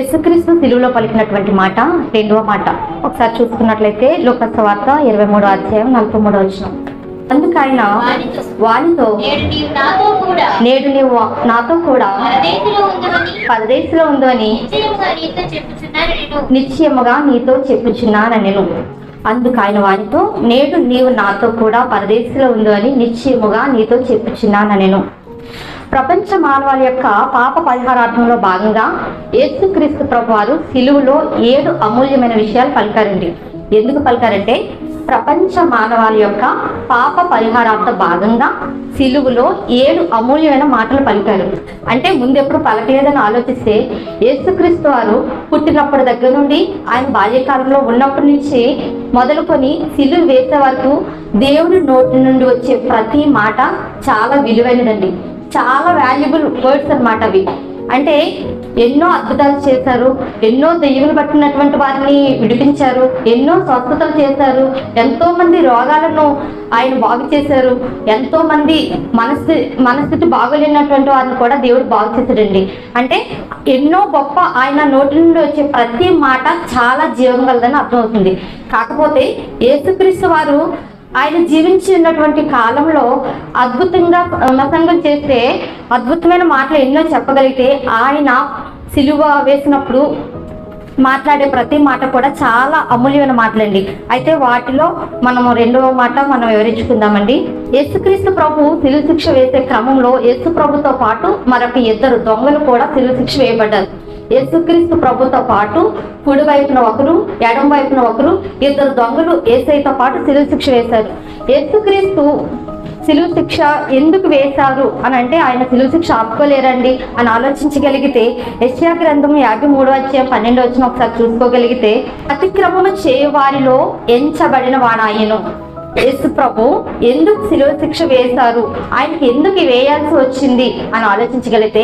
యేసుక్రీస్తు సిలువలో పలికినటువంటి మాట రెండవ మాట. ఒకసారి చూసుకున్నట్లయితే లోకస్ వార్త ఇరవై మూడో అధ్యాయం నలభై మూడో వచ్చిన అందుకు ఆయన వానితో వానితో నేడు నీవు నాతో కూడా పరదేశంలో ఉందో అని నిశ్చయముగా నీతో చెప్పుచున్నాను నేను నిశ్చయముగా నీతో చెప్పుచున్నాను నేను అందుకు ఆయన వానితో నేడు నీవు నాతో కూడా పరదేశంలో ఉందో అని నిశ్చయముగా నీతో చెప్పుచున్నాను నేను ప్రపంచ మానవాళి యొక్క పాప పరిహారార్థంలో భాగంగా యేసుక్రీస్తు ప్రభు వారు ఏడు అమూల్యమైన విషయాలు పలికారండి. ఎందుకు పలికారంటే ప్రపంచ మానవాళి యొక్క పాప పరిహారార్థ భాగంగా సిలువులో ఏడు అమూల్యమైన మాటలు పలికారు. అంటే ముందెప్పుడు పలకలేదని ఆలోచిస్తే యేసుక్రీస్తు వారు పుట్టినప్పటి దగ్గర నుండి ఆయన బాల్యకాలంలో ఉన్నప్పటి నుంచి మొదలుకొని సిలువు వేసే వరకు దేవుని నోటి నుండి వచ్చే ప్రతి మాట చాలా విలువైనదండి. చాలా వాల్యుబుల్ వర్డ్స్ అన్నమాట అవి. అంటే ఎన్నో అద్భుతాలు చేశారు ఎన్నో దెయ్యములు పట్టినటువంటి వారిని విడిపించారు ఎన్నో స్వస్థతలు చేశారు ఎంతో మంది రోగాలను ఆయన బాగు చేశారు ఎంతో మంది మనస్థి మనస్థితి బాగోలేనటువంటి వారిని కూడా దేవుడు బాగు చేశాడండి. అంటే ఎన్నో గొప్ప ఆయన నోటి నుండి వచ్చే ప్రతి మాట చాలా జీవం కలదని అర్థమవుతుంది. కాకపోతే యేసుక్రీస్తు వారు ఆయన జీవించినటువంటి కాలంలో అద్భుతంగా ప్రసంగం చేస్తే అద్భుతమైన మాటలు ఎన్నో చెప్పగలిగితే ఆయన సిలువ వేసినప్పుడు మాట్లాడే ప్రతి మాట కూడా చాలా అమూల్యమైన మాటలండి. అయితే వాటిలో మనము రెండవ మాట మనం వివరించుకుందామండి. యేసుక్రీస్తు ప్రభు సిలువ శిక్ష వేసే క్రమంలో యేసు ప్రభుతో పాటు మరొక ఇద్దరు దొంగలు కూడా సిలువ శిక్ష వేయబడ్డారు. యేసుక్రీస్తు ప్రభుతో పాటు కుడి వైపున ఒకరు ఎడం వైపున ఒకరు ఇద్దరు దొంగలు ఏసైతో పాటు శిలువ శిక్ష వేశారు. యేసుక్రీస్తు సిలువ శిక్ష ఎందుకు వేశారు అని అంటే ఆయన సిలువ శిక్ష ఆపుకోలేరండి అని ఆలోచించగలిగితే యశ్యా గ్రంథం యాభై మూడో వచ్చే పన్నెండు వచ్చిన ఒకసారి చూసుకోగలిగితే అతిక్రమము చేయవారిలో ఎంచబడిన వాడాయను యేసు ప్రభు ఎందుకు సిలువ శిక్ష వేశారు? ఆయనకి ఎందుకు వేయాల్సి వచ్చింది అని ఆలోచించగలిగితే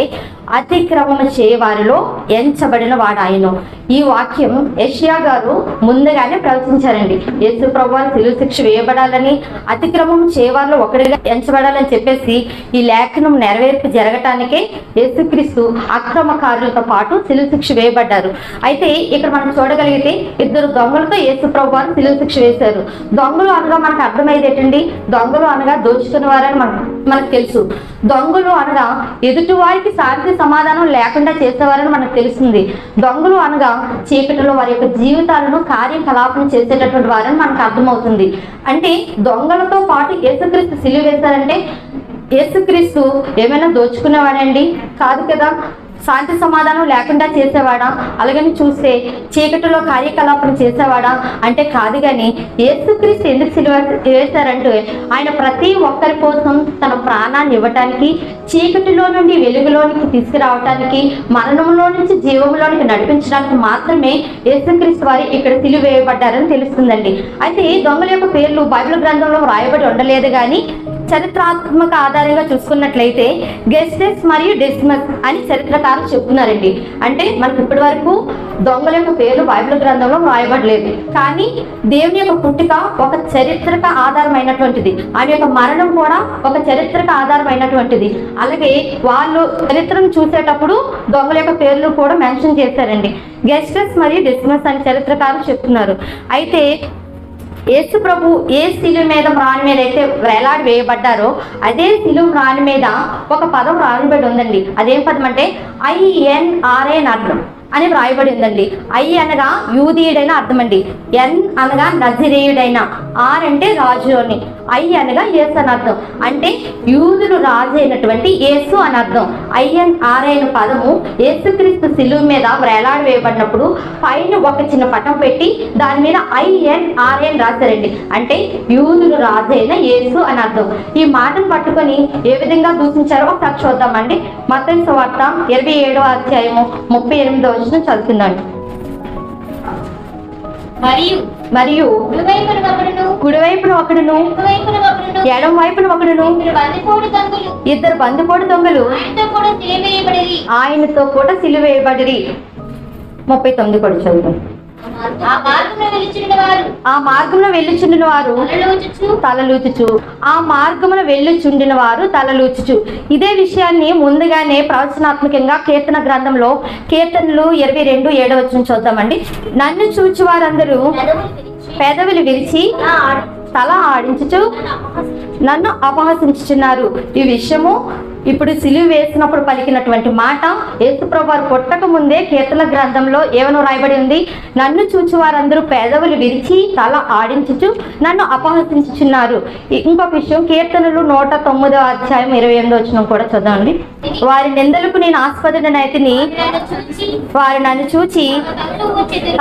అతిక్రమము చేయవారిలో ఎంచబడిన వాడాయను. ఈ వాక్యం యష్యా గారు ముందుగానే ప్రవచించారండి. యేసు ప్రభు తెలుగు శిక్ష వేయబడాలని అతిక్రమం చేయవారిలో ఒకటిగా ఎంచబడాలని చెప్పేసి ఈ లేఖనం నెరవేర్పు జరగటానికే యేసుక్రీస్తు అక్రమకారులతో పాటు తెలుగు శిక్ష వేయబడ్డారు. అయితే ఇక్కడ మనం చూడగలిగితే ఇద్దరు దొంగలతో యేసు ప్రభు తెలుగు శిక్ష వేశారు. దొంగలు అనగా మనకు అర్థమయ్యేది ఏంటండి? దొంగలు అనగా దోచుకున్న వారని మనకు మనకు తెలుసు. దొంగలు అనగా ఎదుటి వారికి శాంతి సమాధానం లేకుండా చేసేవారని మనకు తెలుస్తుంది. దొంగలు అనగా చీకటిలో వారి యొక్క జీవితాలను కార్యకలాపం చేసేటటువంటి వారని మనకు అర్థమవుతుంది. అంటే దొంగలతో పాటు యేసుక్రీస్తు సిలువేశారంటే యేసుక్రీస్తు ఏమైనా దోచుకునేవాడండి? కాదు కదా. శాంతి సమాధానం లేకుండా చేసేవాడా? అలాగని చూస్తే చీకటిలో కార్యకలాపం చేసేవాడా? అంటే కాదు కానీ యేసుక్రీస్తు ఎందుకు సిలువ వేశారంటే ఆయన ప్రతి ఒక్కరి కోసం తన ప్రాణాన్ని ఇవ్వటానికి చీకటిలో నుండి వెలుగులోనికి తీసుకురావటానికి మరణంలో నుంచి జీవంలోనికి నడిపించడానికి మాత్రమే యేసుక్రీస్తు వారి ఇక్కడ సిలువ వేయబడ్డారని తెలుస్తుందండి. అయితే దొంగల యొక్క పేర్లు బైబిల్ గ్రంథంలో రాయబడి ఉండలేదు కానీ చరిత్రాత్మక ఆధారంగా చూసుకున్నట్లయితే గెస్టెస్ మరియు డెస్మస్ అని చరిత్రకారులు చెప్తున్నారండి. అంటే మనకి ఇప్పటి వరకు దొంగల యొక్క పేర్లు బైబిల్ గ్రంథంలో రాయబడలేదు కానీ దేవుని యొక్క పుట్టుక ఒక చరిత్రక ఆధారమైనటువంటిది. ఆయన యొక్క మరణం కూడా ఒక చరిత్రక ఆధారమైనటువంటిది. అలాగే వాళ్ళు చరిత్రను చూసేటప్పుడు దొంగల యొక్క పేర్లు కూడా మెన్షన్ చేశారండి. గెస్టెస్ మరియు డిస్మస్ అని చరిత్రకారులు చెప్తున్నారు. అయితే యేసు ప్రభు ఏ శిలువ మీద ప్రాణి మీద అయితే వేలాడి వేయబడ్డారో అదే శిలువ ప్రాణి మీద ఒక పదం రాయబడి ఉందండి. అదేం పదం అంటే ఐఎన్ఆర్ఏ అని అర్థం. అని వ్రాయబడి ఉందండి. ఐ అనగా యూదీయుడైన అర్థం అండి ఎన్ అనగా నజరేయుడైన. ఆర్ అంటే రాజు అని. ఐ అనగా యేసు అని అర్థం. అంటే యూదులు రాజు అయినటువంటి యేసు అని అర్థం. ఐఎన్ ఆర్ అయిన పదము ఏసుక్రీస్తు శిలువు మీద వేలాడి వేయబడినప్పుడు పైన ఒక చిన్న పటం పెట్టి దాని మీద ఐఎన్ ఆర్ఎన్ రాశారండి. అంటే యూదులు రాజు అయిన యేసు అని అర్థం. ఈ మాటను పట్టుకొని ఏ విధంగా దూషించారో ఒకసారి చూద్దామండి. మత వార్త ఇరవై ఏడవ అధ్యాయము ముప్పై ఎనిమిదో వచ్చిన చదువుతున్నాను మరియు మరియు కుడివైపున ఒకడును ఎడం వైపున ఒకడును ఇద్దరు బందిపోటు దొంగలు. ఆయనతో కూడా సిలువేయబడిరి ముప్పై తొమ్మిది కూడా చదువు. ఆ మార్గంలో మార్గంలో వెళ్ళుచుండిన వారు తలలోచుచు ఆ మార్గమున వెళ్ళుచుండిన వారు తలలూచుచు ఇదే విషయాన్ని ముందుగానే ప్రవచనాత్మకంగా కీర్తన గ్రంథంలో కీర్తనలు ఇరవై రెండు ఏడవచ్చు చూద్దామండి. నన్ను చూచి వారందరూ పెదవులు విరిచి తల ఆడించుచు. నన్ను అపహసించుచున్నారు. ఈ విషయము ఇప్పుడు సిలువ వేసినప్పుడు పలికినటువంటి మాట యేసుప్రభు పుట్టక ముందే కీర్తన గ్రంథంలో ఏమను రాయబడి ఉంది. నన్ను చూచి వారందరూ పేదవులు విరిచి తల ఆడించుచు నన్ను అపహసించుచున్నారు. ఇంకొక విషయం కీర్తనలు నూట తొమ్మిదో అధ్యాయం ఇరవై ఎనిమిదో వచ్చిన కూడా చదవండి. వారి నిందలకు నేను ఆస్పదనైతిని. వారు నన్ను చూచి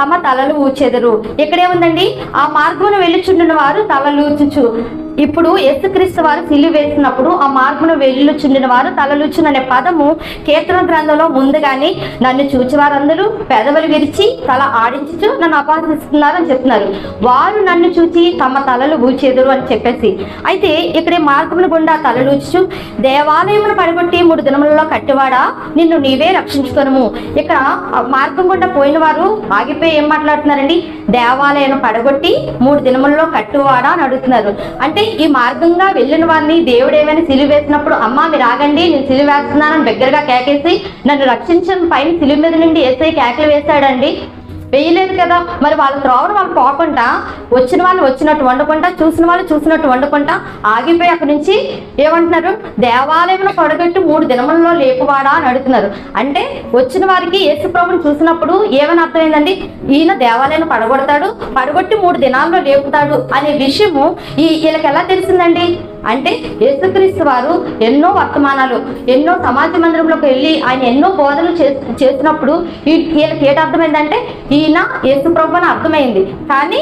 తమ తలలు ఊచెదరు. ఇక్కడేముందండి? ఆ మార్గమును వెళ్ళుచుండిన వారు తలలు ఊచుచు. ఇప్పుడు యేసుక్రీస్తు వారు సిల్లు వేసినప్పుడు ఆ మార్గమును వెళ్ళుచుండిన వారు తలలుచును అనే పదము కీర్తన గ్రంథంలో ముందుగానే నన్ను చూచి వారందరూ పెదవులు విరిచి తల ఆడించుచు నన్ను అపహసిస్తున్నారు అని చెప్తున్నారు. వారు నన్ను చూచి తమ తలలు ఊచేదురు అని చెప్పేసి. అయితే ఇక్కడ ఈ మార్గమును గుండా తలలుచు దేవాలయమును పడగొట్టి మూడు దినములలో కట్టివాడా? నిన్ను నీవే రక్షించుకోను ఇక్కడ మార్గం గుండా పోయిన వారు ఆగిపోయి ఏం మాట్లాడుతున్నారండి? దేవాలయం పడగొట్టి మూడు దినములలో కట్టువాడా అని అడుగుతున్నారు. అంటే ఈ మార్గంగా వెళ్ళిన వారిని దేవుడు ఏమైనా సిలువ వేసినప్పుడు అమ్మ మీరు ఆగండి నేను సిలువ వేస్తున్నానని దగ్గరగా కేకేసి నన్ను రక్షించిన పైన సిలువ మీద నుండి ఏసై కేకలు వేశాడండి. వేయలేదు కదా. మరి వాళ్ళ త్రోవను వాళ్ళు పోకుండా వచ్చిన వాళ్ళు వచ్చినట్టు వండుకుంటా చూసిన వాళ్ళు చూసినట్టు వండుకుంటా ఆగిపోయి అక్కడి నుంచి ఏమంటున్నారు? దేవాలయంలో పడగట్టి మూడు దినములలో లేపువాడా అని అడుగుతున్నారు. అంటే వచ్చిన వారికి యేసు ప్రభుని చూసినప్పుడు ఏమని అర్థమైందండి? ఈయన దేవాలయాన్ని పడగొడతాడు పడగొట్టి మూడు దినాల్లో లేపుతాడు అనే విషయము ఈ వీళ్ళకి ఎలా తెలిసిందండి? అంటే యేసుక్రీస్తు వారు ఎన్నో వర్తమానాలు ఎన్నో సమాజ మందిరంలోకి వెళ్ళి ఆయన ఎన్నో బోధనలు చే- చేసినప్పుడు ఈ- వీళ్ళకి ఏటర్థమైందంటే అర్థమైందంటే ఈయన యేసు ప్రభు అని అర్థమైంది. కానీ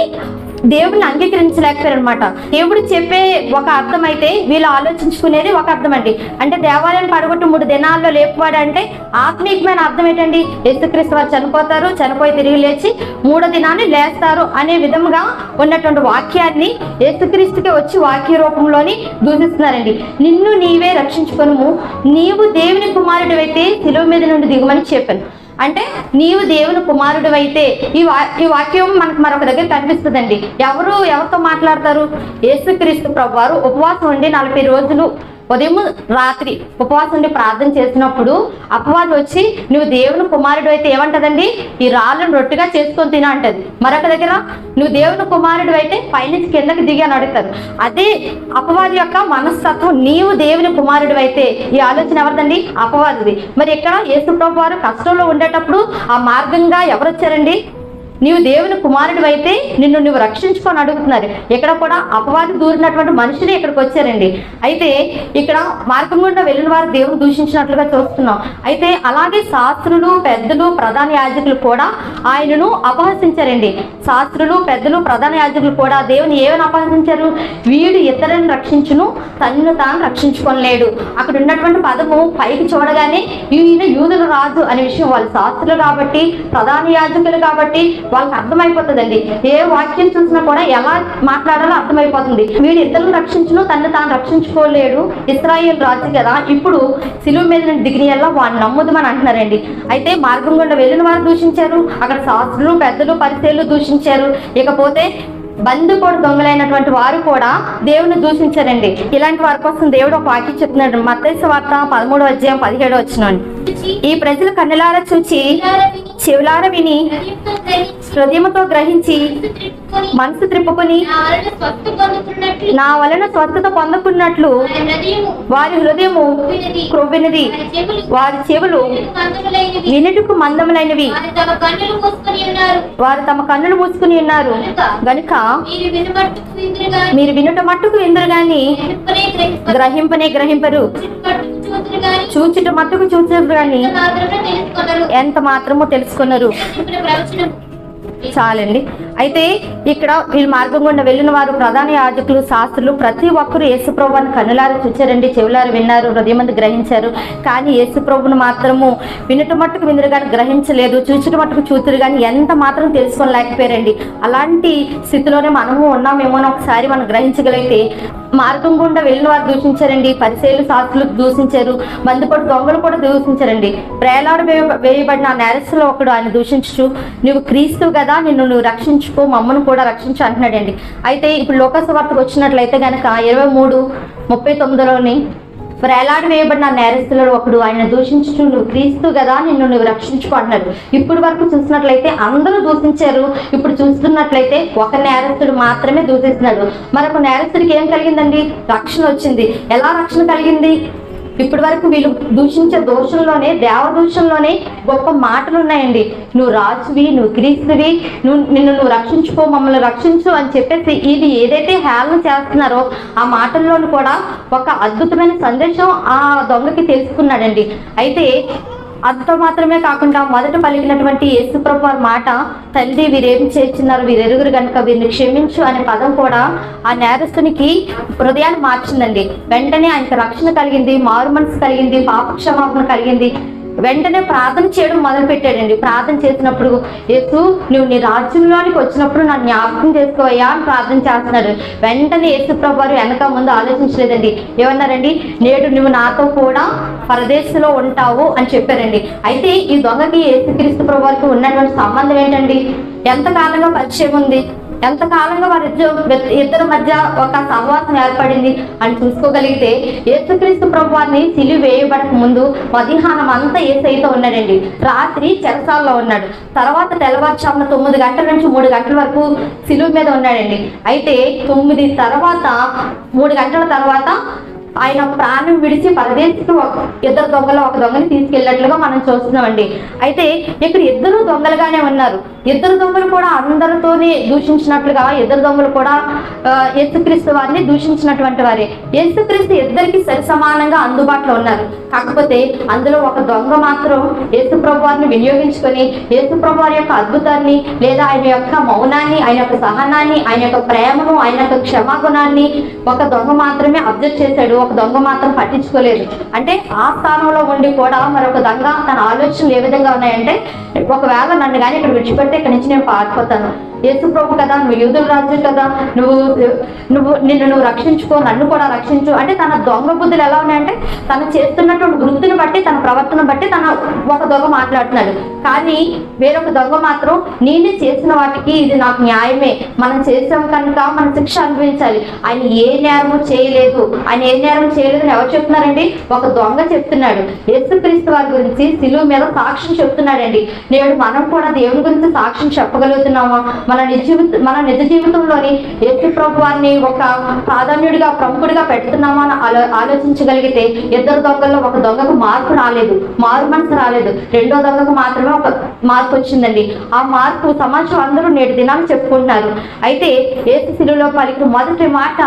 దేవుడిని అంగీకరించలేకపోయారు అనమాట దేవుడు చెప్పే ఒక అర్థం అయితే వీళ్ళు ఆలోచించుకునేది ఒక అర్థం అండి అంటే దేవాలయం పడగొట్టు మూడు దినాల్లో లేపువాడు అంటే ఆత్మీయమైన అర్థం ఏంటండి? యేసుక్రీస్తు వారు చనిపోతారు చనిపోయి తిరిగి లేచి మూడో దినాన్ని లేస్తారు అనే విధంగా ఉన్నటువంటి వాక్యాన్ని యేసుక్రీస్తుకి వచ్చి వాక్య రూపంలోని దూషిస్తున్నారండి. నిన్ను నీవే రక్షించుకొనుము నీవు దేవుని కుమారుడు అయితే శిలువ మీద నుండి దిగుమని చెప్పాను. అంటే నీవు దేవుని కుమారుడు అయితే ఈ వా ఈ వాక్యం మనకు మరొక దగ్గర కనిపిస్తుందండి. ఎవరు ఎవరితో మాట్లాడతారు? యేసుక్రీస్తు ప్రభు వారు ఉపవాసం ఉండి నలభై రోజులు ఉదయం రాత్రి ఉపవాసం ఉండి ప్రార్థన చేసినప్పుడు అపవాది వచ్చి నువ్వు దేవుని కుమారుడు అయితే ఏమంటదండి? ఈ రాళ్ళను రొట్టిగా చేసుకొని తిన అంటది. మరొక దగ్గర నువ్వు దేవుని కుమారుడు అయితే పైనుంచి కిందకి దిగి అని అడుగుతారు. అదే అపవాది యొక్క మనస్తత్వం నీవు దేవుని కుమారుడు అయితే ఈ ఆలోచన ఎవరిదండి? అపవాదిది. మరి ఇక్కడ యేసుప్రభు వారు కష్టంలో ఉండేటప్పుడు ఆ మార్గంగా ఎవరు వచ్చారండి నీవు దేవుని కుమారుడు అయితే నిన్ను నువ్వు రక్షించుకొని అడుగుతున్నారు. ఇక్కడ కూడా అపవాది దూరినటువంటి మనుషులు ఇక్కడికి వచ్చారండి. అయితే ఇక్కడ మార్గం గుండా వెళ్ళిన వారు దేవుని దూషించినట్లుగా చూస్తున్నాం. అయితే అలాగే శాస్త్రులు పెద్దలు ప్రధాన యాజకులు కూడా ఆయనను అపహసించారండి. శాస్త్రులు పెద్దలు ప్రధాన యాజకులు కూడా దేవుని ఏమని అపహసించారు? వీడు ఇతరులను రక్షించును తనను తాను రక్షించుకోలేడు అక్కడ ఉన్నటువంటి పదము పైకి చూడగానే ఈయన యూదుల రాజు అనే విషయం వాళ్ళు శాస్త్రులు కాబట్టి ప్రధాన యాజకులు కాబట్టి వాళ్ళకి అర్థమైపోతుందండి. ఏ వాక్యం చూసినా కూడా ఎలా మాట్లాడాలో అర్థమైపోతుంది. వీడు ఇద్దరు రక్షించను తన్ను తాను రక్షించుకోలేడు. ఇస్రాయేల్ రాజు కదా ఇప్పుడు సిలువు మీద నుండి దిగిన వాడిని నమ్ముదమని అంటున్నారండి. అయితే మార్గం గుండా వెళ్ళిన వారు దూషించారు అక్కడ శాస్త్రులు పెద్దలు పరిచయలు దూషించారు. ఇకపోతే బంధుకోడు దొంగలైనటువంటి వారు కూడా దేవుని దూషించారండి. ఇలాంటి వారి కోసం దేవుడు ఒక వాక్యం చెప్తున్నాడు. మత్తయి వార్త పదమూడు అధ్యాయం పదిహేడు వచ్చిన ఈ ప్రజలు కన్నులార చూచి విని చెవులార విని హృదయముతో గ్రహించి మనసు త్రిప్పుకొని నా వలన స్వస్థత పొందుకున్నట్లు వారి హృదయము క్రొవ్వినది. వారి చెవులు. వినుటకు మందములైనవి వారు తమ కన్నులు మూసుకొని ఉన్నారు గనుక మీరు వినుట మట్టుకు విందరు గాని. గ్రహింపనే గ్రహింపరు చూచుట మట్టుకు చూచరు గాని. ఎంత మాత్రమో తెలుసుకున్నారు చాలండి. అయితే ఇక్కడ వీళ్ళు మార్గం గుండా వెళ్ళిన వారు ప్రధాన యాజకులు శాస్త్రులు ప్రతి ఒక్కరు యేసుప్రభుని కన్నులారు చూచారండి. చెవులారు విన్నారు హృదయమంది గ్రహించారు. కానీ యేసుప్రభుని మాత్రము వినటం మట్టుకు విందురు కానీ గ్రహించలేదు. చూచిన మట్టుకు చూతురు కానీ ఎంత మాత్రం తెలుసుకోలేకపోయారండి. అలాంటి స్థితిలోనే మనము ఉన్నామేమో అని ఒకసారి మనం గ్రహించగలిగితే మార్గం గుండా వెళ్ళిన వారు దూషించారండి. పరిశీలు శాస్త్రులు దూషించారు. మందుపడి దొంగలు కూడా దూషించారండి. ప్రేలాడు వేయ- వేయబడిన నేరస్తులు నేరస్తులో ఒకడు ఆయన దూషించు నువ్వు క్రీస్తు కదా నిన్ను నువ్వు రక్షించుకో మమ్మను కూడా రక్షించు అంటున్నాడండి. అయితే ఇప్పుడు లోకసభ వార్తకు వచ్చినట్లయితే కనుక ఇరవై మూడు ముప్పై తొమ్మిదిలోని వేలాడి వేయబడిన నేరస్తులలో ఒకడు ఆయన దూషించు నువ్వు క్రీస్తు కదా నిన్ను నువ్వు రక్షించుకో అంటున్నాడు. ఇప్పుడు వరకు చూసినట్లయితే అందరూ దూషించారు. ఇప్పుడు చూస్తున్నట్లయితే ఒక నేరస్తుడు మాత్రమే దూషిస్తున్నాడు. మరొక నేరస్తుడికి ఏం కలిగిందండి? రక్షణ వచ్చింది. ఎలా రక్షణ కలిగింది? ఇప్పటి వరకు వీళ్ళు దూషించే దోషంలోనే దేవ దోషంలోనే గొప్ప మాటలు ఉన్నాయండి నువ్వు రాజువి నువ్వు క్రీస్తువి నువ్వు నిన్ను నువ్వు రక్షించుకో మమ్మల్ని రక్షించు అని చెప్పేసి ఇది ఏదైతే హేళన చేస్తున్నారో ఆ మాటల్లోనూ కూడా ఒక అద్భుతమైన సందేశం ఆ దొంగకి తెలుసుకున్నాడండి. అయితే అంత మాత్రమే కాకుండా మొదట పలికినటువంటి యేసుప్రభు వారి మాట తండ్రి వీరేం చేస్తున్నారు? వీరెరుగురు కనుక వీరిని క్షమించు అనే పదం కూడా ఆ నేరస్తునికి హృదయాన్ని మార్చిందండి. వెంటనే ఆయనకు రక్షణ కలిగింది మారు మనసు కలిగింది పాప క్షమాపణ కలిగింది. వెంటనే ప్రార్థన చేయడం మొదలు పెట్టాడండి ప్రార్థన చేసినప్పుడు యేసు నువ్వు నీ రాజ్యంలోనికి వచ్చినప్పుడు నన్ను జ్ఞాపకం చేసుకోవయ్యా అని ప్రార్థన చేస్తున్నాడు. వెంటనే యేసు ప్రభు వెనక ముందు ఆలోచించలేదండి. ఏమన్నారండి? నేడు నువ్వు నాతో కూడా పరదేశంలో ఉంటావు అని చెప్పారండి. అయితే ఈ దొంగకి యేసుక్రీస్తు ప్రభు వారికి ఉన్నటువంటి సంబంధం ఏంటండి? ఎంతకాలంగా పరిచయం ఉంది? ఎంతకాలంగా వారి ఇద్దరు ఇద్దరి మధ్య ఒక సహవాసం ఏర్పడింది అని చూసుకోగలిగితే యేసుక్రీస్తు ప్రభు వారిని సిలి వేయబడక ముందు మధ్యాహ్నం అంతా ఏసైతో ఉన్నాడండి. రాత్రి చెరసాల్లో ఉన్నాడు. తర్వాత తెల్లవారుజామున తొమ్మిది గంటల నుంచి మూడు గంటల వరకు సిలువు మీద ఉన్నాడండి. అయితే తొమ్మిది తర్వాత మూడు గంటల తర్వాత ఆయన ప్రాణం విడిచి పరదేశికి ఇద్దరు దొంగలు ఒక దొంగని తీసుకెళ్ళినట్లుగా మనం చూస్తున్నామండి. అయితే ఇక్కడ ఇద్దరు దొంగలుగానే ఉన్నారు. ఇద్దరు దొంగలు కూడా అందరితోనే దూషించినట్లుగా ఇద్దరు దొంగలు కూడా యేసుక్రీస్తు వారిని దూషించినటువంటి వారే. యేసుక్రీస్తు ఇద్దరికి సరి సమానంగా అందుబాటులో ఉన్నారు. కాకపోతే అందులో ఒక దొంగ మాత్రం యేసు ప్రభువారిని వినియోగించుకొని యేసు ప్రభువారి యొక్క అద్భుతాన్ని లేదా ఆయన యొక్క మౌనాన్ని ఆయన యొక్క సహనాన్ని ఆయన యొక్క ప్రేమను ఆయన యొక్క క్షమాగుణాన్ని ఒక దొంగ మాత్రమే అబ్జర్వ్ చేశాడు ఒక దొంగ మాత్రం పట్టించుకోలేదు. అంటే ఆ స్థానంలో ఉండి కూడా మరొక దొంగ తన ఆలోచనలు ఏ విధంగా ఉన్నాయంటే ఒకవేళ నన్ను కానీ ఇక్కడ విడిచిపెడితే ఇక్కడి నుంచి నేను పారిపోతాను. యేసు ప్రభు కదా నువ్వు యూదుల రాజు కదా నువ్వు నువ్వు నిన్ను నువ్వు రక్షించుకో నన్ను కూడా రక్షించు. అంటే తన దొంగ బుద్ధులు ఎలా ఉన్నాయంటే తను చేస్తున్నటువంటి వృత్తిని బట్టి తన ప్రవర్తన బట్టి తన ఒక దొంగ మాట్లాడుతున్నాడు. కానీ వేరొక దొంగ మాత్రం నేనే చేసిన వాటికి ఇది నాకు న్యాయమే. మనం చేసాం కనుక మనం శిక్ష అనుభవించాలి. ఆయన ఏ నేరము చేయలేదు. ఆయన ఏ నేరం చేయలేదని ఎవరు చెప్తున్నారండి? ఒక దొంగ చెప్తున్నాడు. యేసుక్రీస్తు వారి గురించి సిలువు మీద సాక్ష్యం చెప్తున్నాడండి. నేడు మనం కూడా దేవుని గురించి సాక్ష్యం చెప్పగలుగుతున్నామా? మన నిజ మన నిజ జీవితంలోని యేసు ప్రభువాన్ని ఒక ప్రాధాన్యుడిగా ప్రముఖుడిగా పెడుతున్నామా అని ఆలో ఆలోచించగలిగితే ఇద్దరు దొంగల్లో ఒక దొంగకు మార్పు రాలేదు మారు మనసు రాలేదు. రెండో దొంగకు మాత్రమే ఒక మార్పు వచ్చిందండి. ఆ మార్పు సమాజం అందరూ నేటి దినాలు చెప్పుకుంటున్నారు. అయితే ఏసు శిలువలో పలికిన మొదటి మాట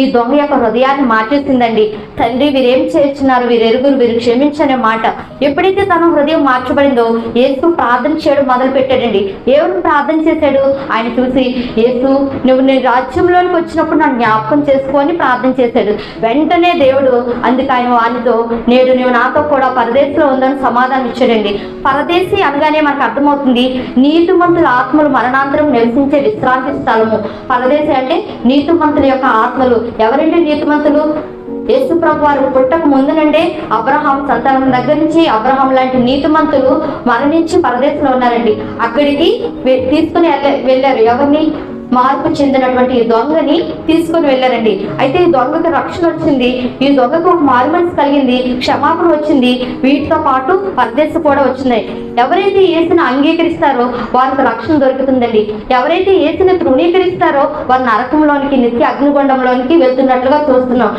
ఈ దొంగ యొక్క హృదయాన్ని మార్చేసిందండి. తండ్రి వీరేం చేస్తున్నారు? వీరెరుగురు వీరు క్షమించనే మాట. ఎప్పుడైతే తన హృదయం మార్చబడిందో ఏసు ప్రార్థన చేయడం మొదలు పెట్టాడండి ఎవరు ప్రార్థన చేశాడు? ఆయన చూసి యేసు నువ్వు నేను రాజ్యంలోనికి వచ్చినప్పుడు నన్ను జ్ఞాపకం చేసుకొని ప్రార్థన చేశాడు. వెంటనే దేవుడు అందుకు ఆయన వానితో నేడు నువ్వు నాతో కూడా పరదేశంలో ఉందని సమాధానం ఇచ్చాడండి. పరదేశి అనగానే మనకు అర్థమవుతుంది నీతిమంతుల ఆత్మలు మరణాంతరం నివసించే విశ్రాంతి స్థలము. పరదేశి అంటే నీతిమంతుల యొక్క ఆత్మలు. ఎవరంటే నీతిమంతులు? యేసు ప్రభు వారు పుట్టక ముందు నుండే అబ్రహాం సంతానం దగ్గర నుంచి అబ్రహాం లాంటి నీతిమంతులు మరణించి పరదేశంలో ఉన్నారండి. అక్కడికి తీసుకుని వెళ్ళారు. ఎవరిని? మార్పు చెందినటువంటి ఈ దొంగని తీసుకుని వెళ్ళారండి. అయితే ఈ దొంగకు రక్షణ వచ్చింది. ఈ దొంగకు ఒక మారు మనసు కలిగింది. క్షమాపణ వచ్చింది. వీటితో పాటు పరదేశ కూడా వచ్చినాయి. ఎవరైతే ఏసుని అంగీకరిస్తారో వారికి రక్షణ దొరుకుతుందండి. ఎవరైతే ఏసుని తృణీకరిస్తారో వారు నరకంలోనికి నిత్య అగ్నిగుండంలోనికి వెళ్తున్నట్లుగా చూస్తున్నాం.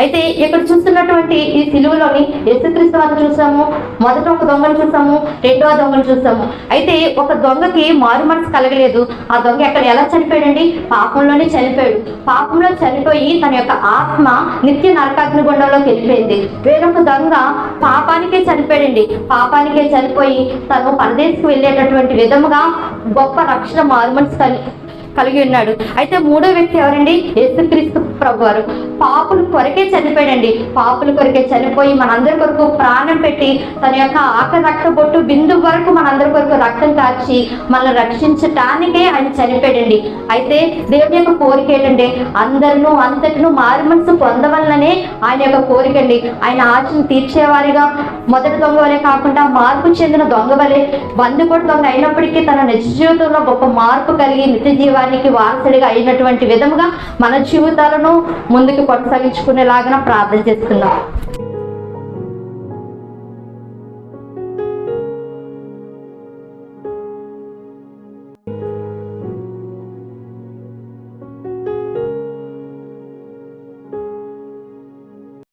అయితే ఇక్కడ చూస్తున్నటువంటి ఈ సిలువలోని యేసుక్రీస్తు వారిని చూసాము మొదట ఒక దొంగను చూసాము రెండవ దొంగను చూసాము. అయితే ఒక దొంగకి మారు మనసు కలగలేదు. ఆ దొంగ ఎక్కడ ఎలా చనిపోయాడండి? పాపంలోనే చనిపోయాడు. పాపంలో చనిపోయి తన యొక్క ఆత్మ నిత్య నరకాగ్ని గుండంలోకి వెళ్ళిపోయింది. వేరొక దొంగ పాపానికే చనిపోయాడండి. పాపానికే చనిపోయి తను పరదేశికి వెళ్ళేటటువంటి విధముగా గొప్ప రక్షణ మారు మనసు కలి కలిగి ఉన్నాడు. అయితే మూడో వ్యక్తి ఎవరండి? యేసుక్రీస్తు ప్రభు వారు పాపుల కొరకే చనిపోయాడండి. పాపుల కొరకే చనిపోయి మనందరి కొరకు ప్రాణం పెట్టి తన యొక్క ఆక రక్త బొట్టు బిందు వరకు మనందరి కొరకు రక్తం కాచి మనల్ని రక్షించటానికే ఆయన చనిపోయాడండి. అయితే దేవుని యొక్క కోరిక ఏంటంటే అందరినూ అంతటిను మారు మనసు పొందవలననే ఆయన యొక్క కోరిక అండి. ఆయన ఆశను తీర్చేవారిగా మొదటి దొంగ వలె కాకుండా మార్పు చెందిన దొంగ వలె బంధుకోటి దొంగ అయినప్పటికీ తన నిజ జీవితంలో గొప్ప మార్పు కలిగి నిత్య జీవానికి వారసుడిగా అయినటువంటి విధముగా మన జీవితాలను ముందుకు కొనసాగించుకునేలాగా ప్రార్థన చేస్తున్నాం.